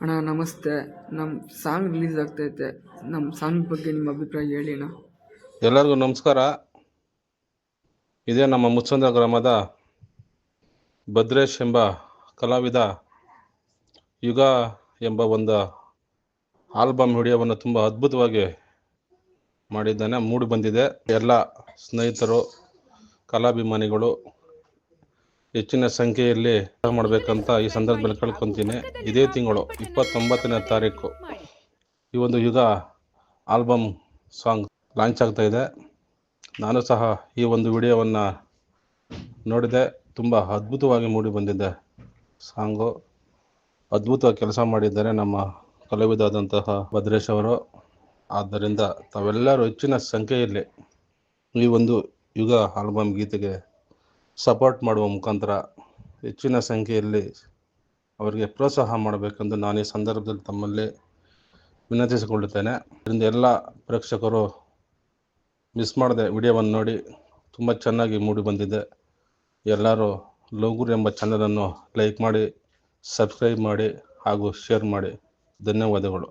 ಅಣ್ಣ, ನಮಸ್ತೆ. ನಮ್ಮ ಸಾಂಗ್ ರಿಲೀಸ್ ಆಗ್ತೈತೆ. ನಮ್ಮ ಸಾಂಗ್ ಬಗ್ಗೆ ನಿಮ್ಮ ಅಭಿಪ್ರಾಯ ಹೇಳಿ ಅಣ್ಣ. ಎಲ್ಲರಿಗೂ ನಮಸ್ಕಾರ. ಇದೇ ನಮ್ಮ ಮುಚ್ಚಂದ ಗ್ರಾಮದ ಭದ್ರೇಶ್ ಎಂಬ ಕಲಾವಿದ ಯುಗ ಎಂಬ ಒಂದು ಆಲ್ಬಮ್ ವಿಡಿಯೋವನ್ನು ತುಂಬ ಅದ್ಭುತವಾಗಿ ಮಾಡಿದ್ದಾನೆ. ಮೂಡಿ ಬಂದಿದೆ. ಎಲ್ಲ ಸ್ನೇಹಿತರು, ಕಲಾಭಿಮಾನಿಗಳು ಹೆಚ್ಚಿನ ಸಂಖ್ಯೆಯಲ್ಲಿ ಮಾಡಬೇಕಂತ ಈ ಸಂದರ್ಭದಲ್ಲಿ ಕಳ್ಕೊತೀನಿ. ಇದೇ ತಿಂಗಳು ಇಪ್ಪತ್ತೊಂಬತ್ತನೇ ತಾರೀಕು ಈ ಒಂದು ಯುಗ ಆಲ್ಬಮ್ ಸಾಂಗ್ ಲಾಂಚ್ ಆಗ್ತಾ ಇದೆ. ನಾನು ಸಹ ಈ ಒಂದು ವಿಡಿಯೋವನ್ನು ನೋಡಿದೆ. ತುಂಬ ಅದ್ಭುತವಾಗಿ ಮೂಡಿ ಬಂದಿದೆ ಸಾಂಗು. ಅದ್ಭುತವಾಗಿ ಕೆಲಸ ಮಾಡಿದ್ದಾರೆ ನಮ್ಮ ಕಲಾವಿದಾದಂತಹ ಭದ್ರೇಶ್ ಅವರು. ಆದ್ದರಿಂದ ತಾವೆಲ್ಲರೂ ಹೆಚ್ಚಿನ ಸಂಖ್ಯೆಯಲ್ಲಿ ಈ ಒಂದು ಯುಗ ಆಲ್ಬಮ್ ಗೀತೆಗೆ ಸಪೋರ್ಟ್ ಮಾಡುವ ಮುಖಾಂತರ ಹೆಚ್ಚಿನ ಸಂಖ್ಯೆಯಲ್ಲಿ ಅವರಿಗೆ ಪ್ರೋತ್ಸಾಹ ಮಾಡಬೇಕೆಂದು ನಾನು ಈ ಸಂದರ್ಭದಲ್ಲಿ ತಮ್ಮಲ್ಲಿ ವಿನಂತಿಸಿಕೊಳ್ಳುತ್ತೇನೆ. ಇದರಿಂದ ಎಲ್ಲ ಪ್ರೇಕ್ಷಕರು ಮಿಸ್ ಮಾಡದೆ ವಿಡಿಯೋವನ್ನು ನೋಡಿ ತುಂಬ ಚೆನ್ನಾಗಿ ಮೂಡಿ ಬಂದಿದೆ. ಎಲ್ಲರೂ ಲೋಗುರು ಎಂಬ ಚಾನಲನ್ನು ಲೈಕ್ ಮಾಡಿ ಸಬ್ಸ್ಕ್ರೈಬ್ ಮಾಡಿ ಹಾಗೂ ಶೇರ್ ಮಾಡಿ. ಧನ್ಯವಾದಗಳು.